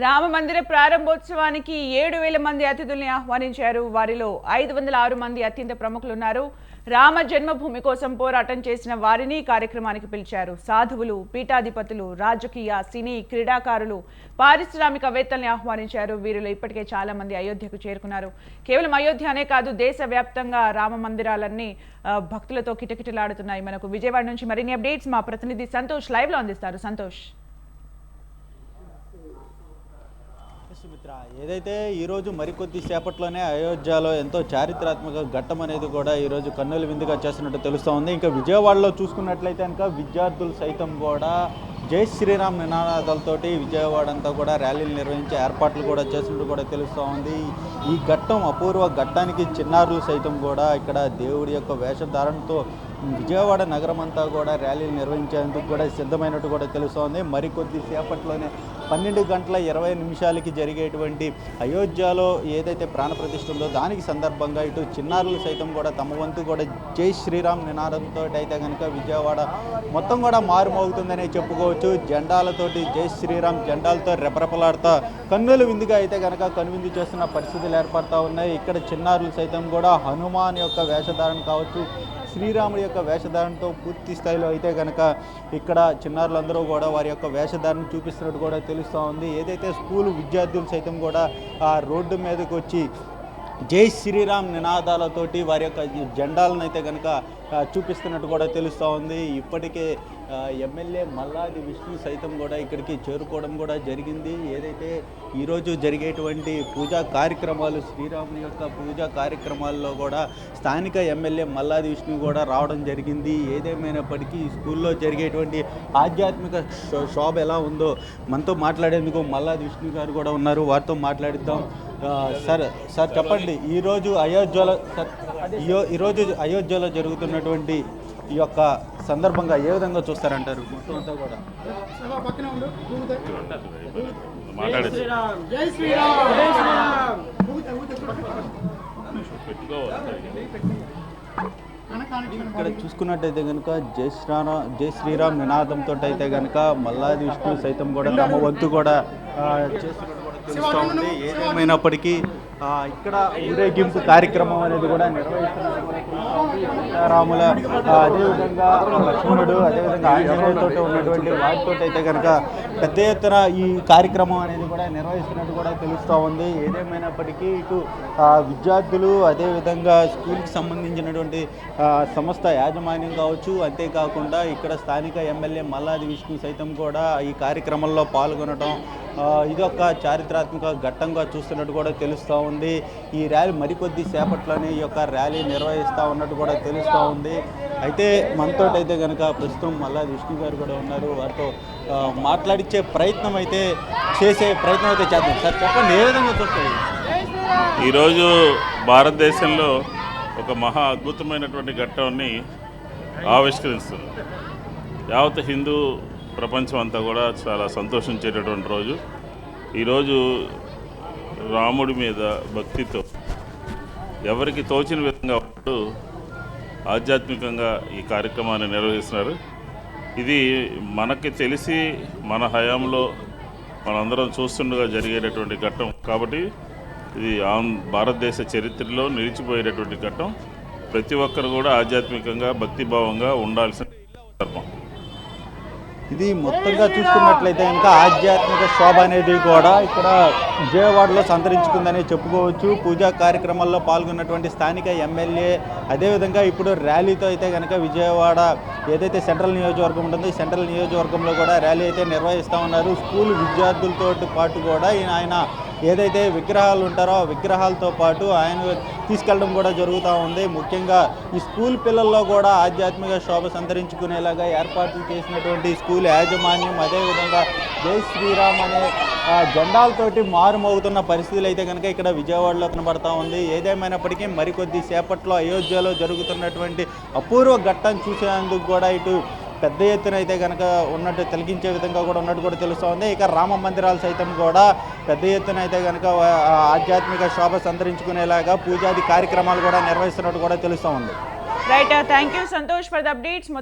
రామ మందిర ప్రారంభోత్సవానికి ఏడు వేల మంది అతిథుల్ని ఆహ్వానించారు. వారిలో ఐదు వందల ఆరు మంది అత్యంత ప్రముఖులు ఉన్నారు రామ జన్మభూమి కోసం పోరాటం చేసిన వారిని కార్యక్రమానికి పిలిచారు. సాధువులు పీఠాధిపతులు రాజకీయ సినీ క్రీడాకారులు పారిశ్రామికవేత్తల్ని ఆహ్వానించారు. వీరిలో ఇప్పటికే చాలా మంది అయోధ్యకు చేరుకున్నారు. కేవలం అయోధ్య అనే కాదు దేశవ్యాప్తంగా రామ మందిరాలన్నీ భక్తులతో కిటకిటలాడుతున్నాయి. మనకు విజయవాడ నుంచి మరిన్ని అప్డేట్స్ మా ప్రతినిధి సంతోష్ లైవ్లో అందిస్తారు. సంతోష్. సుమిత్ర ఏదైతే ఈరోజు మరికొద్ది సేపట్లోనే అయోధ్యలో ఎంతో చారిత్రాత్మక ఘట్టం అనేది కూడా ఈరోజు కన్నుల విందుగా చేస్తున్నట్టు తెలుస్తూ ఉంది ఇంకా విజయవాడలో చూసుకున్నట్లయితే కనుక విద్యార్థులు సైతం కూడా జై శ్రీరామ్ నినాదాలతోటి విజయవాడ అంతా కూడా ర్యాలీలు నిర్వహించే ఏర్పాట్లు కూడా చేసినట్టు కూడా తెలుస్తూ ఉంది ఈ ఘట్టం అపూర్వ ఘట్టానికి చిన్నారులు సైతం కూడా ఇక్కడ దేవుడి యొక్క వేషధారణతో విజయవాడ నగరం అంతా కూడా ర్యాలీలు నిర్వహించేందుకు కూడా సిద్ధమైనట్టు కూడా తెలుస్తోంది. మరికొద్ది సేపట్లోనే పన్నెండు గంటల ఇరవై నిమిషాలకి జరిగేటువంటి అయోధ్యలో ఏదైతే ప్రాణప్రతిష్ఠ ఉందో దానికి సందర్భంగా ఇటు చిన్నారులు సైతం కూడా తమ వంతు కూడా జై శ్రీరామ్ నినాదంతో అయితే కనుక విజయవాడ మొత్తం కూడా మారుమోగుతుందనే చెప్పుకోవచ్చు. జెండాలతోటి జై శ్రీరామ్ జెండాలతో రెపరెపలాడుతా కన్నుల విందుగా అయితే కనుక కనువిందు చేస్తున్న పరిస్థితులు ఏర్పడతా ఉన్నాయి. ఇక్కడ చిన్నారులు సైతం కూడా హనుమాన్ యొక్క వేషధారణ కావచ్చు శ్రీరాముడి యొక్క వేషధారణతో పూర్తి స్థాయిలో అయితే కనుక ఇక్కడ చిన్నారులందరూ కూడా వారి యొక్క వేషధారణ చూపిస్తున్నట్టు కూడా తెలుస్తూ ఉంది. ఏదైతే స్కూల్ విద్యార్థులు సైతం కూడా ఆ రోడ్డు మీదకి వచ్చి జై శ్రీరామ్ నినాదాలతోటి వారి యొక్క జెండాలను అయితే కనుక చూపిస్తున్నట్టు కూడా తెలుస్తూ ఉంది. ఇప్పటికే ఎమ్మెల్యే మల్లాది విష్ణు సైతం కూడా ఇక్కడికి చేరుకోవడం కూడా జరిగింది. ఏదైతే ఈరోజు జరిగేటువంటి పూజా కార్యక్రమాలు శ్రీరాముని యొక్క పూజా కార్యక్రమాల్లో కూడా స్థానిక ఎమ్మెల్యే మల్లాది విష్ణు కూడా రావడం జరిగింది. ఏదేమైనప్పటికీ స్కూల్లో జరిగేటువంటి ఆధ్యాత్మిక శో- శోభ ఎలా ఉందో మనతో మాట్లాడేందుకు మల్లాది విష్ణు గారు కూడా ఉన్నారు. వారితో మాట్లాడిద్దాం. సార్ సార్ చెప్పండి ఈరోజు అయోధ్యలో సార్ ఈరోజు అయోధ్యలో జరుగుతున్నటువంటి ఈ యొక్క సందర్భంగా ఏ విధంగా చూస్తారంటారు? మొత్తం అంతా కూడా. మాట్లాడేది జై శ్రీరామ్ జై శ్రీరామ్ ఇక్కడ చూసుకున్నట్టయితే కనుక జై శ్రీరామ్ జై శ్రీరామ్ నినాదంతో అయితే కనుక మల్లాది విష్ణు సైతం కూడా తమ వంతు కూడా ఆ, చేస్తున్నట్టు కూడా తెలుస్తూ ఉంది. ఏదేమైనప్పటికీ ఆ, ఇక్కడ ఊరేగింపు కార్యక్రమం అనేది కూడా నిర్వహిస్తున్నట్టు కూడా అదేవిధంగా లక్ష్మణుడు అదేవిధంగా ఆంజనేయులతో ఉన్నటువంటి వాటితో అయితే కనుక పెద్ద ఎత్తున ఈ కార్యక్రమం అనేది కూడా నిర్వహిస్తున్నట్టు కూడా తెలుస్తూ ఉంది. ఏదేమైనప్పటికీ ఇటు విద్యార్థులు అదేవిధంగా స్కూల్కి సంబంధించినటువంటి సంస్థ యాజమాన్యం కావచ్చు అంతేకాకుండా ఇక్కడ స్థానిక ఎమ్మెల్యే మల్లాది విష్ణు సైతం కూడా ఈ కార్యక్రమంలో పాల్గొనడం ఇదొక చారిత్రాత్మక ఘట్టంగా చూస్తున్నట్టు కూడా తెలుస్తూ ఉంది. ఈ ర్యాలీ మరికొద్ది సేపట్లోనే ఈ యొక్క ర్యాలీ నిర్వహిస్తూ ఉన్నట్టు కూడా తెలుస్తూ ఉంది. అయితే మనతోటైతే కనుక ప్రస్తుతం మల్లాది విష్ణు గారు కూడా ఉన్నారు. వారితో మాట్లాడి మాట్లాడించే ప్రయత్నం అయితే చేసే ప్రయత్నం అయితే చేద్దాం. సార్ చెప్పండి ఏ విధంగా చూస్తుంది ఈరోజు భారతదేశంలో ఒక మహా అద్భుతమైనటువంటి ఘట్టాన్ని ఆవిష్కరిస్తుంది. యావత్ హిందూ ప్రపంచం అంతా కూడా చాలా సంతోషించేటటువంటి రోజు. ఈరోజు రాముడి మీద భక్తితో ఎవరికి తోచిన విధంగా ఆధ్యాత్మికంగా ఈ కార్యక్రమాన్ని నిర్వహిస్తున్నారు. ఇది మనకి తెలిసి మన హయాంలో మనందరం చూస్తుండగా జరిగేటటువంటి ఘట్టం. కాబట్టి ఇది ఆం- భారతదేశ చరిత్రలో నిలిచిపోయేటటువంటి ఘట్టం. ప్రతి ఒక్కరు కూడా ఆధ్యాత్మికంగా భక్తిభావంగా ఉండాల్సిన సందర్భం ఇది మొత్తంగా చూసుకున్నట్లయితే కనుక ఆధ్యాత్మిక శోభ అనేది కూడా ఇక్కడ విజయవాడలో సంతరించుకుందని చెప్పుకోవచ్చు. పూజా కార్యక్రమాల్లో పాల్గొన్నటువంటి స్థానిక ఎమ్మెల్యే అదేవిధంగా ఇప్పుడు ర్యాలీతో అయితే కనుక విజయవాడ ఏదైతే సెంట్రల్ నియోజకవర్గం ఉంటుందో ఈ సెంట్రల్ నియోజకవర్గంలో కూడా ర్యాలీ అయితే నిర్వహిస్తూ ఉన్నారు. స్కూల్ విద్యార్థులతో పాటు కూడా ఈయన ఆయన ఏదైతే విగ్రహాలు ఉంటారో ఆ విగ్రహాలతో పాటు ఆయన తీసుకెళ్ళడం కూడా జరుగుతూ ఉంది. ముఖ్యంగా ఈ స్కూల్ పిల్లల్లో కూడా ఆధ్యాత్మిక శోభ సంతరించుకునేలాగా ఏర్పాట్లు చేసినటువంటి స్కూల్ యాజమాన్యం అదేవిధంగా జై శ్రీరామ్ అనే ఆ, జెండాలతోటి మారుమోగుతున్న పరిస్థితులు అయితే కనుక ఇక్కడ విజయవాడలో కనబడతా ఉంది. ఏదేమైనప్పటికీ మరికొద్ది సేపట్లో అయోధ్యలో జరుగుతున్నటువంటి అపూర్వ ఘట్టం చూసేందుకు కూడా ఇటు పెద్ద ఎత్తున అయితే కనుక ఉన్నట్టు తిలకించే విధంగా కూడా ఉన్నట్టు కూడా తెలుస్తోంది. ఇక రామ మందిరాలు సైతం కూడా పెద్ద ఎత్తున అయితే కనుక ఆధ్యాత్మిక శోభ సంతరించుకునేలాగా పూజాది కార్యక్రమాలు కూడా నిర్వహిస్తున్నట్టు కూడా తెలుస్తోంది. Right thank you Santosh for the updates